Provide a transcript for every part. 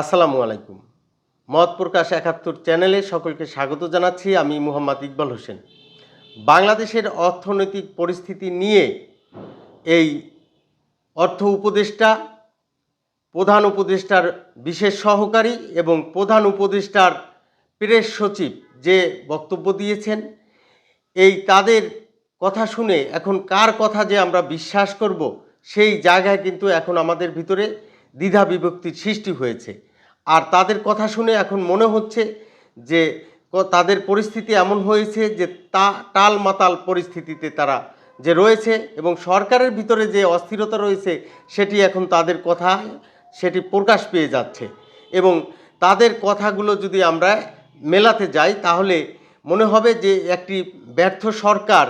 আসসালামু আলাইকুম। মত প্রকাশ একাত্তর চ্যানেলে সকলকে স্বাগত জানাচ্ছি, আমি মোহাম্মদ ইকবাল হোসেন। বাংলাদেশের অর্থনৈতিক পরিস্থিতি নিয়ে এই অর্থ উপদেষ্টা, প্রধান উপদেষ্টার বিশেষ সহকারী এবং প্রধান উপদেষ্টার প্রেস সচিব যে বক্তব্য দিয়েছেন, এই তাদের কথা শুনে এখন কার কথা যে আমরা বিশ্বাস করব, সেই জায়গায় কিন্তু এখন আমাদের ভিতরে দ্বিধা বিভক্তির সৃষ্টি হয়েছে। আর তাদের কথা শুনে এখন মনে হচ্ছে যে তাদের পরিস্থিতি এমন হয়েছে যে তা টাল মাতাল পরিস্থিতিতে তারা যে রয়েছে এবং সরকারের ভিতরে যে অস্থিরতা রয়েছে সেটি এখন তাদের কথা, সেটি প্রকাশ পেয়ে যাচ্ছে। এবং তাদের কথাগুলো যদি আমরা মেলাতে যাই, তাহলে মনে হবে যে একটি ব্যর্থ সরকার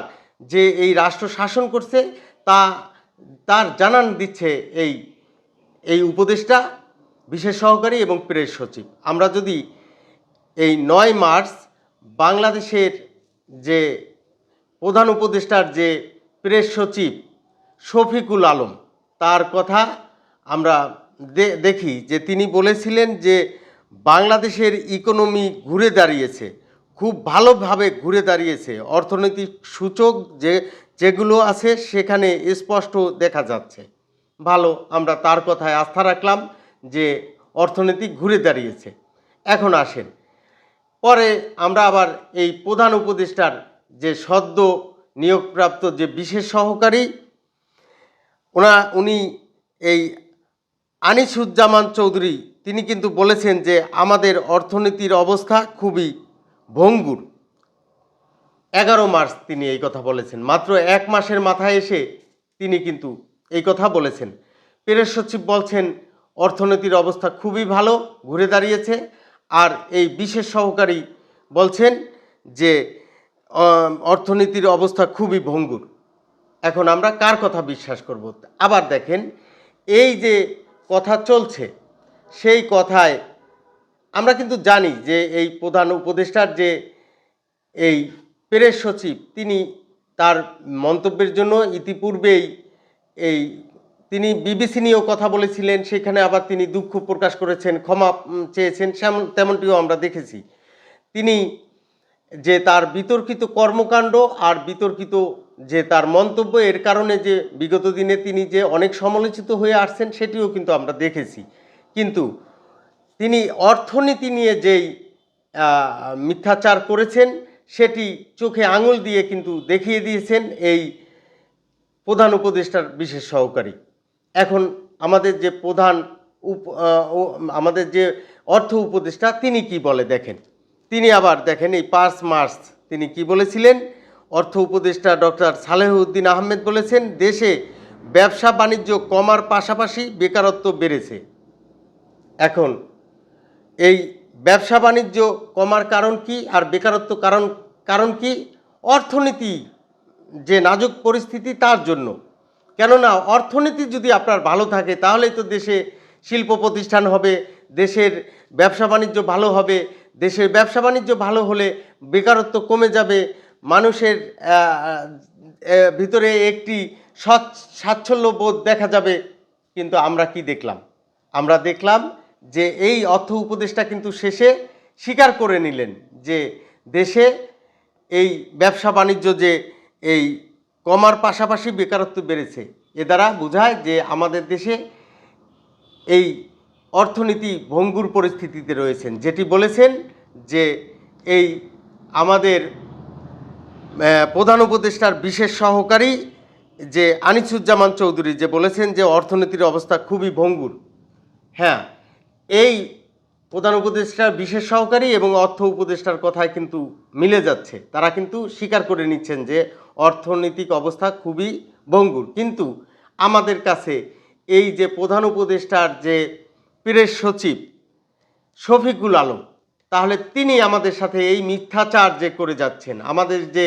যে এই রাষ্ট্র শাসন করছে, তা, তার জানান দিচ্ছে এই এই উপদেষ্টা। বিশেষ সহকারী এবং প্রেস সচিব। আমরা যদি এই নয় মার্চ বাংলাদেশের যে প্রধান উপদেষ্টার যে প্রেস সচিব শফিকুল আলম, তার কথা আমরা দেখি যে তিনি বলেছিলেন যে বাংলাদেশের ইকোনমি ঘুরে দাঁড়িয়েছে, খুব ভালোভাবে ঘুরে দাঁড়িয়েছে। অর্থনৈতিক সূচক যে, যেগুলো আছে সেখানে স্পষ্ট দেখা যাচ্ছে। ভালো, আমরা তার কথায় আস্থা রাখলাম। যে অর্থনীতি ঘুরে দাঁড়িয়েছে। এখন আসেন। পরে আমরা আবার এই প্রধান উপদেষ্টার যে সদ্য নিয়োগপ্রাপ্ত যে বিশেষ সহকারী, ওনা, উনি এই আনিসুজ্জামান চৌধুরী, তিনি কিন্তু বলেছেন যে আমাদের অর্থনীতির অবস্থা খুবই ভঙ্গুর। এগারো মার্চ তিনি এই কথা বলেছেন। মাত্র এক মাসের মাথায় এসে তিনি কিন্তু এই কথা বলেছেন। প্রেস সচিব বলছেন অর্থনীতির অবস্থা খুবই ভালো, ঘুরে দাঁড়িয়েছে। আর এই বিশেষ সহকারী বলছেন যে অর্থনীতির অবস্থা খুবই ভঙ্গুর। এখন আমরা কার কথা বিশ্বাস করব? আবার দেখেন, এই যে কথা চলছে, সেই কথায় আমরা কিন্তু জানি যে, এই প্রধান উপদেষ্টার যে এই প্রেস সচিব, তিনি তার মন্তব্যের জন্য ইতিপূর্বেই এই তিনি বিবিসি নিয়েও কথা বলেছিলেন, সেখানে আবার তিনি দুঃখ প্রকাশ করেছেন, ক্ষমা চেয়েছেন তেমনটিও আমরা দেখেছি। তিনি যে তার বিতর্কিত কর্মকাণ্ড আর বিতর্কিত যে তার মন্তব্য, এর কারণে যে বিগত দিনে তিনি যে অনেক সমালোচিত হয়ে আসছেন, সেটিও কিন্তু আমরা দেখেছি। কিন্তু তিনি অর্থনীতি নিয়ে যেই মিথ্যাচার করেছেন, সেটি চোখে আঙুল দিয়ে কিন্তু দেখিয়ে দিয়েছেন এই প্রধান উপদেষ্টার বিশেষ সহকারী। এখন আমাদের যে প্রধান উপ আমাদের যে অর্থ উপদেষ্টা, তিনি কি বলে দেখেন? তিনি আবার দেখেন এই পাঁচ মার্চ তিনি কি বলেছিলেন? অর্থ উপদেষ্টা ডক্টর সালেহউদ্দিন আহমেদ বলেছেন, দেশে ব্যবসা বাণিজ্য কমার পাশাপাশি বেকারত্ব বেড়েছে। এখন, এই ব্যবসা বাণিজ্য কমার কারণ কি আর বেকারত্ব কারণ কারণ কি? অর্থনীতি যে নাজুক পরিস্থিতি, তার জন্য। কেননা অর্থনীতি যদি আপনার ভালো থাকে, তাহলেই তো দেশে শিল্প প্রতিষ্ঠান হবে, দেশের ব্যবসা বাণিজ্য ভালো হবে, দেশের ব্যবসা বাণিজ্য ভালো হলে বেকারত্ব কমে যাবে, মানুষের ভিতরে একটি স্বাচ্ছল্য বোধ দেখা যাবে। কিন্তু আমরা কি দেখলাম? আমরা দেখলাম যে এই অর্থ উপদেষ্টা কিন্তু শেষে স্বীকার করে নিলেন যে দেশে এই ব্যবসা বাণিজ্য যে এই কমার পাশাপাশি বেকারত্ব বেড়েছে। এ দ্বারা বোঝায় যে আমাদের দেশে এই অর্থনীতি ভঙ্গুর পরিস্থিতিতে রয়েছেন। যেটি বলেছেন যে এই আমাদের প্রধান উপদেষ্টার বিশেষ সহকারী যে আনিসুজ্জামান চৌধুরী যে বলেছেন যে অর্থনীতির অবস্থা খুবই ভঙ্গুর। হ্যাঁ এই প্রধান উপদেষ্টার বিশেষ সহকারী এবং অর্থ উপদেষ্টার কথায় কিন্তু মিলে যাচ্ছে। তারা কিন্তু স্বীকার করে নিচ্ছেন যে অর্থনৈতিক অবস্থা খুবই ভঙ্গুর। কিন্তু আমাদের কাছে এই যে প্রধান উপদেষ্টার যে প্রেস সচিব শফিকুল আলম, তাহলে তিনি আমাদের সাথে এই মিথ্যাচার যে করে যাচ্ছেন, আমাদের যে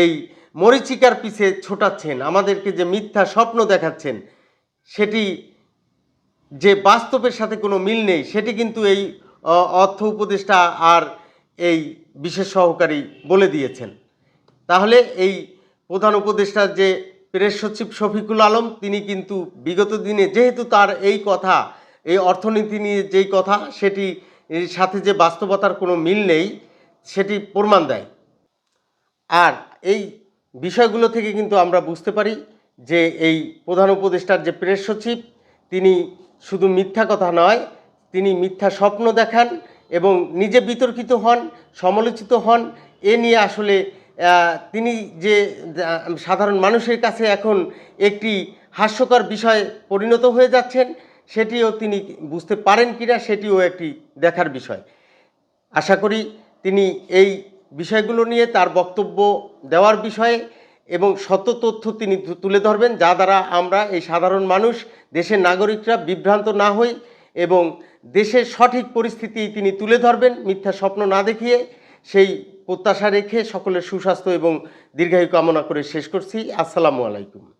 এই মরিচিকার পিছে ছোটাচ্ছেন, আমাদেরকে যে মিথ্যা স্বপ্ন দেখাচ্ছেন, সেটি যে বাস্তবের সাথে কোনো মিল নেই, সেটি কিন্তু এই অর্থ উপদেষ্টা আর এই বিশেষ সহকারী বলে দিয়েছেন। তাহলে এই প্রধান উপদেষ্টার যে প্রেস সচিব শফিকুল আলম, তিনি কিন্তু বিগত দিনে যেহেতু তার এই কথা, এই অর্থনীতি নিয়ে যেই কথা, সেটি সাথে যে বাস্তবতার কোনো মিল নেই, সেটি প্রমাণ দেয়। আর এই বিষয়গুলো থেকে কিন্তু আমরা বুঝতে পারি যে এই প্রধান উপদেষ্টার যে প্রেস সচিব তিনি শুধু মিথ্যা কথা নয়, তিনি মিথ্যা স্বপ্ন দেখান এবং নিজে বিতর্কিত হন, সমালোচিত হন। এ নিয়ে আসলে তিনি যে সাধারণ মানুষের কাছে এখন একটি হাস্যকর বিষয় পরিণত হয়ে যাচ্ছেন, সেটিও তিনি বুঝতে পারেন কিনা সেটিও একটি দেখার বিষয়। আশা করি তিনি এই বিষয়গুলো নিয়ে তার বক্তব্য দেওয়ার বিষয়ে এবং সত্য তথ্য তিনি তুলে ধরবেন, যা দ্বারা আমরা এই সাধারণ মানুষ, দেশের নাগরিকরা বিভ্রান্ত না হই এবং দেশের সঠিক পরিস্থিতি তিনি তুলে ধরবেন, মিথ্যা স্বপ্ন না দেখিয়ে। সেই প্রত্যাশা রেখে সকলের সুস্বাস্থ্য এবং দীর্ঘায়ু কামনা করে শেষ করছি। আসসালামু আলাইকুম।